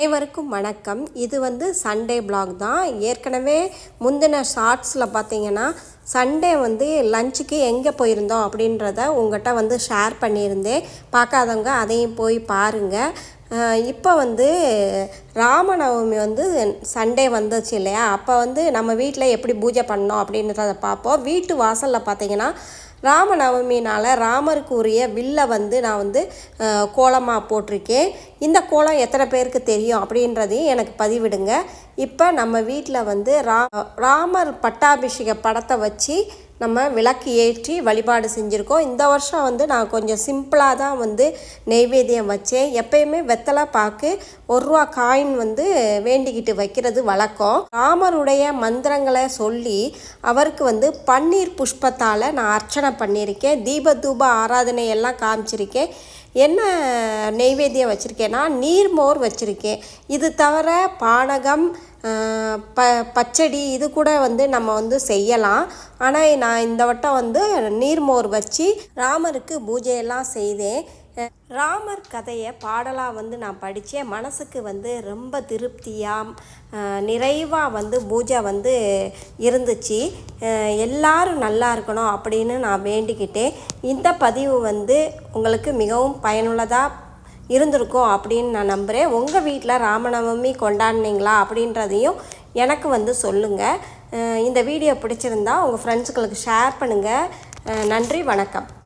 அனைவருக்கும் வணக்கம். இது வந்து சண்டே பிளாக் தான். ஏற்கனவே முந்தின ஷார்ட்ஸில் பார்த்தீங்கன்னா சண்டே வந்து லஞ்சுக்கு எங்கே போயிருந்தோம் அப்படின்றத உங்கள்கிட்ட வந்து ஷேர் பண்ணியிருந்தேன். பார்க்காதவங்க அதையும் போய் பாருங்கள் இப்போ வந்து ராமநவமி வந்து சண்டே வந்துச்சு இல்லையா? அப்போ வந்து நம்ம வீட்டில் எப்படி பூஜை பண்ணோம் அப்படின்றத பார்ப்போம். வீட்டு வாசலில் பார்த்தீங்கன்னா ராமநவமினால் ராமருக்கு உரிய வில்லை வந்து நான் வந்து கோலமாக போட்டிருக்கேன். இந்த கோலம் எத்தனை பேருக்கு தெரியும் அப்படின்றதையும் எனக்கு பதிவிடுங்க. இப்போ நம்ம வீட்டில் வந்து ரா ராமர் பட்டாபிஷேக படத்தை வச்சு நம்ம விளக்கு ஏற்றி வழிபாடு செஞ்சுருக்கோம். இந்த வருஷம் வந்து நான் கொஞ்சம் சிம்பிளாக தான் வந்து நெய்வேத்தியம் வச்சேன். எப்பயுமே வெத்தலை பாக்கு ஒரு ரூபா காயின் வந்து வேண்டிக்கிட்டு வைக்கிறது வழக்கம். ராமருடைய மந்திரங்களை சொல்லி அவருக்கு வந்து பன்னீர் புஷ்பத்தால் நான் அர்ச்சனை பண்ணியிருக்கேன். தீப தூப ஆராதனை எல்லாம் காமிச்சிருக்கேன். என்ன நெய்வேத்தியம் வச்சுருக்கேன்னா நீர்மோர் வச்சுருக்கேன். இது தவிர பானகம் ப பச்சடி இது கூட வந்து நம்ம வந்து செய்யலாம். ஆனால் நான் இந்த வட்டம் வந்து நீர்மோர் வச்சு ராமருக்கு பூஜையெல்லாம் செய்தேன். ராமர் கதையை பாடலாக வந்து நான் படித்தேன் மனசுக்கு வந்து ரொம்ப திருப்தியாக நிறைவாக வந்து பூஜை வந்து இருந்துச்சு. எல்லாரும் நல்லா இருக்கணும் அப்படின்னு நான் வேண்டிக்கிட்டேன். இந்த பதிவு வந்து உங்களுக்கு மிகவும் பயனுள்ளதாக இருந்திருக்கும் அப்படின்னு நான் நம்புகிறேன் உங்கள் வீட்டில் ராமநவமி கொண்டாடினீங்களா அப்படின்றதையும் எனக்கு வந்து சொல்லுங்கள் இந்த வீடியோ பிடிச்சிருந்தா உங்கள் ஃப்ரெண்ட்ஸுங்களுக்கு ஷேர் பண்ணுங்கள் நன்றி வணக்கம்.